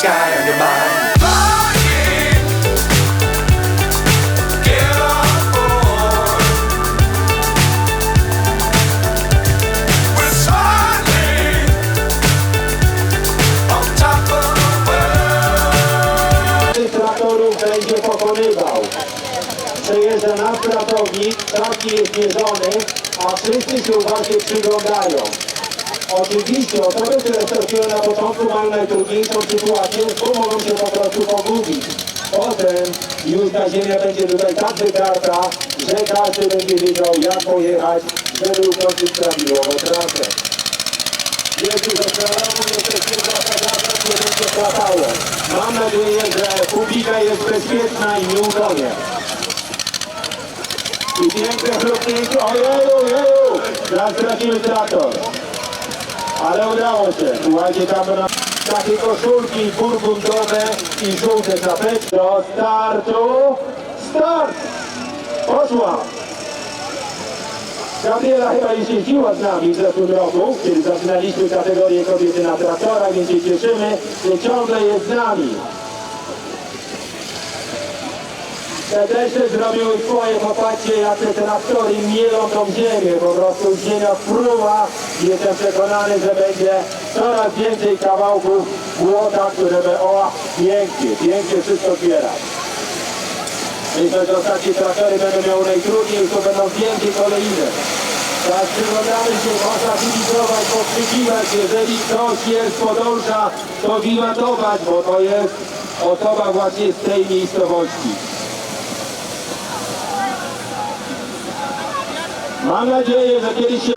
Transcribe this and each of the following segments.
Sky on your mind. Będzie pokonywał. Przejeżdża nasz ratownik, taki jest mierzony, a wszyscy się uważnie przyglądają. Oczywiście osoby, które startują na początku mają najtrudniejszą sytuację, bo mogą się po prostu pogubić. Potem już ta ziemia będzie tutaj tak wytarta, że każdy będzie wiedział jak pojechać, żeby ukończyć prawidłową trasę. Jeśli zaczynamy, jesteśmy zasadami, nie będzie trwało. Mam nadzieję, że publika jest bezpieczna i nie utonie. I piękne chrupnięcie, ojeju, ojeju, teraz stracimy traktor. Ale udało się, słuchajcie, tam na takie koszulki burgundowe i żółte czapeczki. Do startu, start! Poszła! Gabriela chyba już jeździła z nami w zeszłym roku, kiedy zaczynaliśmy kategorię kobiety na traktorach, więc się cieszymy, że ciągle jest z nami. Te deszcze zrobiły swoje, popatrzcie te traktory mielą tą ziemię, po prostu ziemia fruwa. Jestem przekonany, że będzie coraz więcej kawałków błota, które będą, o, pięknie, pięknie wszystko zbierać. Myślę, że ostatnie traktory będą miały najtrudniej, to będą wielkie kolejne. Tak przyglądamy się, można kibicować, pokrzykiwać, jeżeli ktoś jest podąża, to wiwatować, bo to jest osoba właśnie z tej miejscowości. Mam nadzieję, że kiedyś się...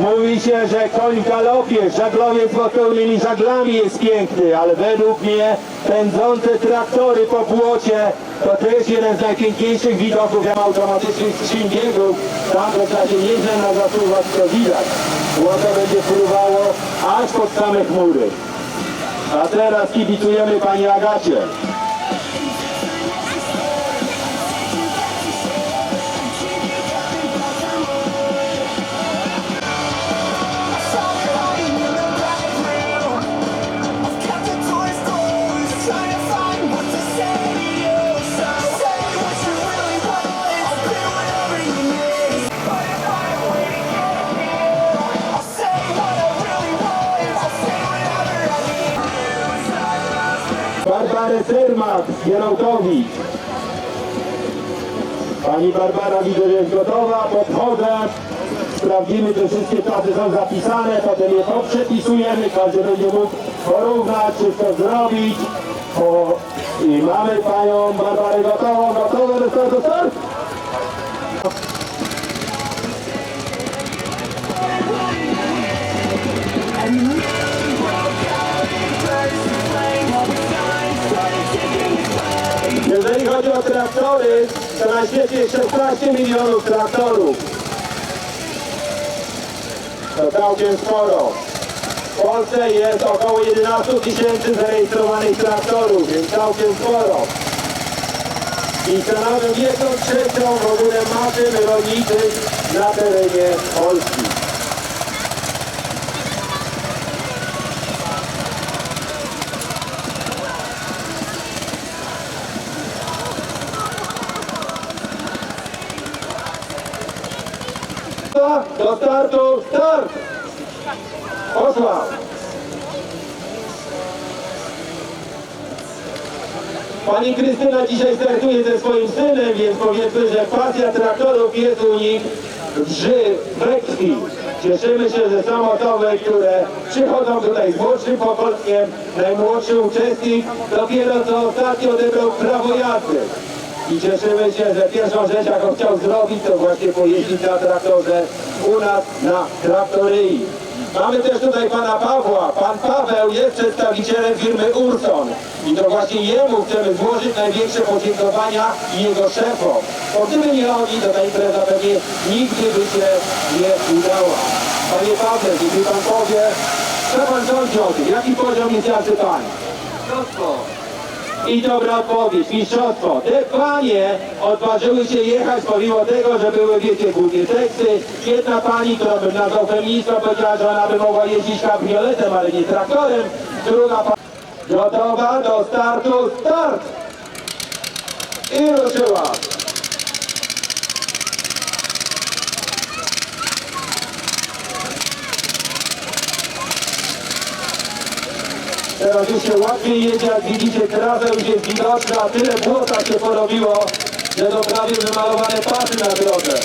Mówi się, że koń w galopie, żaglowiec pod pełnymi żaglami jest piękny, ale według mnie pędzące traktory po błocie to też jeden z najpiękniejszych widoków jak automatycznych skrzyń. Tam w zasadzie nieźle na zasuwać to widać. Błoto będzie fruwało aż pod same chmury. A teraz kibicujemy Pani Agacie. Gierałtowic. Pani Barbara widzę, że jest gotowa, podchodzę. Sprawdzimy, czy wszystkie czasy są zapisane, potem je poprzepisujemy, każdy będzie mógł porównać, wszystko zrobić. O, I mamy panią Barbarę gotową, gotowe do startu, start! Jeżeli chodzi o traktory, to na świecie jest 16 milionów traktorów. To całkiem sporo. W Polsce jest około 11 tysięcy zarejestrowanych traktorów, więc całkiem sporo. I stanowią jedną trzecią w ogóle maszyn rolniczych na terenie Polski. Do startu, start! Posłał. Pani Krystyna dzisiaj startuje ze swoim synem, więc powiedzmy, że pasja traktorów jest u nich ży we krwi. Cieszymy się, że są osoby, które przychodzą tutaj z młodszym pokoleniem. Najmłodszy uczestnik dopiero co ostatnio odebrał prawo jazdy. I cieszymy się, że pierwszą rzecz, jaką chciał zrobić, to właśnie pojeździć na traktorze u nas na traktoryi. Mamy też tutaj pana Pawła. Pan Paweł jest przedstawicielem firmy Urson. I to właśnie jemu chcemy złożyć największe podziękowania i jego szefom. Bo gdyby nie oni, to ta impreza pewnie nigdy by się nie udała. Panie Pawle, jeśli pan powie, co pan sądzi o tym? Jaki poziom jest jazdy pań? I dobra odpowiedź, mistrzostwo. Te panie odważyły się jechać pomimo tego, że były wiecie głównie teksty. Jedna pani, która bym nazwał feministą, powiedziała, że ona by mogła jeździć kabrioletem, ale nie traktorem. Druga pani gotowa do startu, start! I ruszyła. Teraz już się łatwiej jedzie, jak widzicie, trasa już jest widoczna, tyle błota się porobiło, że to prawie wymalowane pasy na drodze.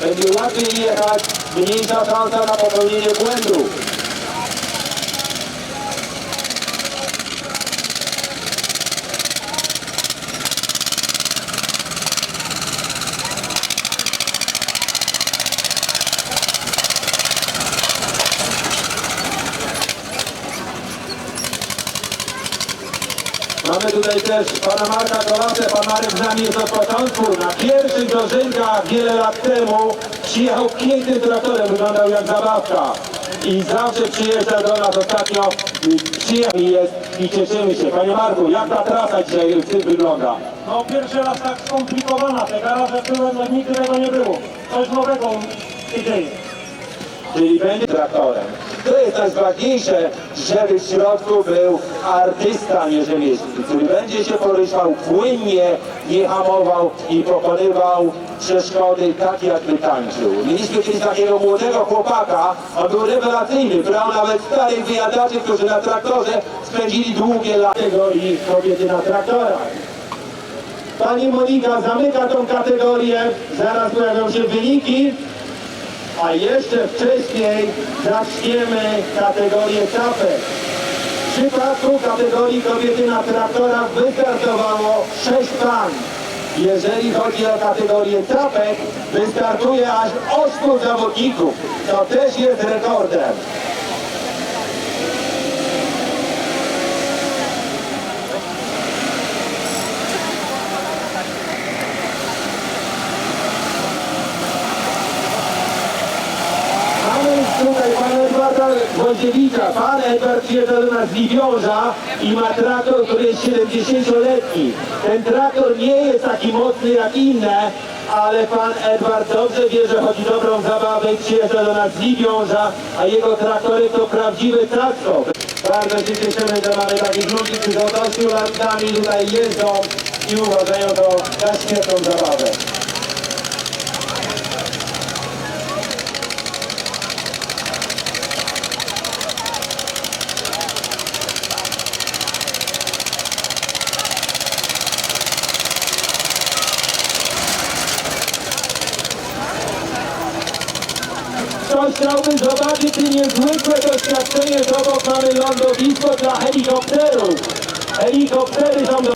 Będzie łatwiej jechać, mniejsza szansa na popełnienie błędu. Mamy tutaj też pana Marka Kolasę, pan Marek z nami jest od początku. Na pierwszych dożynkach wiele lat temu przyjechał pięknym traktorem, wyglądał jak zabawka. I zawsze przyjeżdża do nas ostatnio, przyjechał jest i cieszymy się. Panie Marku, jak ta trasa dzisiaj w tym wygląda? No pierwszy raz tak skomplikowana, te garaże były, no nigdy tego nie było. Coś nowego się dzieje. czyli będzie traktorem. To jest najważniejsze, żeby w środku był artysta, nie rzemieślnik, który będzie się poruszał płynnie, nie hamował i pokonywał przeszkody tak, jakby tańczył. Mieliśmy kiedyś takiego młodego chłopaka, on był rewelacyjny, brał nawet starych wyjadaczy, którzy na traktorze spędzili długie lata i kobiety na traktorach. Pani Monika zamyka tą kategorię, zaraz pojawią się wyniki. A jeszcze wcześniej zaczniemy kategorię czapek. W przypadku kategorii kobiety na traktorach wystartowało 6 pan. Jeżeli chodzi o kategorię czapek, wystartuje aż 8 zawodników. To też jest rekordem. Mamy tutaj Wojciewicza. Pan Edward przyjeżdża do nas z Libiąża i ma traktor, który jest 70-letni. Ten traktor nie jest taki mocny jak inne, ale pan Edward dobrze wie, że chodzi dobrą zabawę i przyjeżdża do nas z Libiąża, a jego traktory to prawdziwy traktor. Bardzo się cieszymy, że mamy takich ludzi, którzy od 8 lat z nami tutaj jeżdżą i uważają to za świetną zabawę. Ktoś chciałby zobaczyć te doświadczenie, to obok mamy lądowisko dla helikopterów. Helikoptery są do...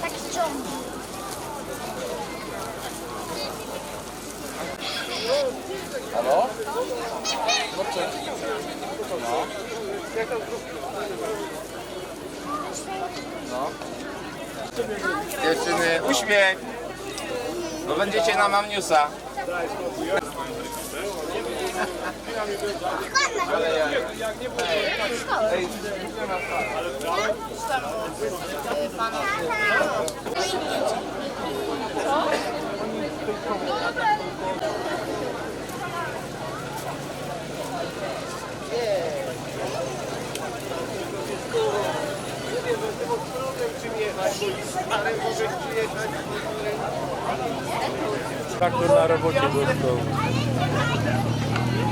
Tak ściągnij. Dziewczyny, uśmiech! Bo będziecie na mamniusa. Ale. Jak nie było... Ej, nie ma Tak to na robocie dostał.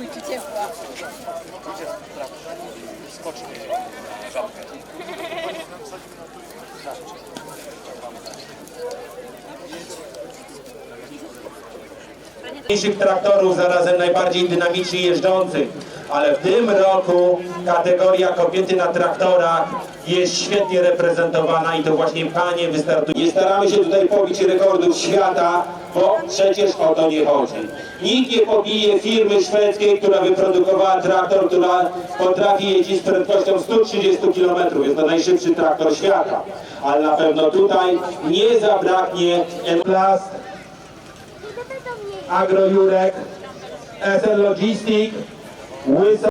I próbujcie ciepła. Mniejszych traktorów, zarazem najbardziej dynamicznie jeżdżących, ale w tym roku kategoria kobiety na traktorach jest świetnie reprezentowana i to właśnie panie wystartują. Nie staramy się tutaj pobić rekordów świata, bo przecież o to nie chodzi. Nikt nie pobije firmy szwedzkiej, która wyprodukowała traktor, która potrafi jeździć z prędkością 130 km. Jest to najszybszy traktor świata. Ale na pewno tutaj nie zabraknie Enplast, Agrojurek, SL Logistic, Łysa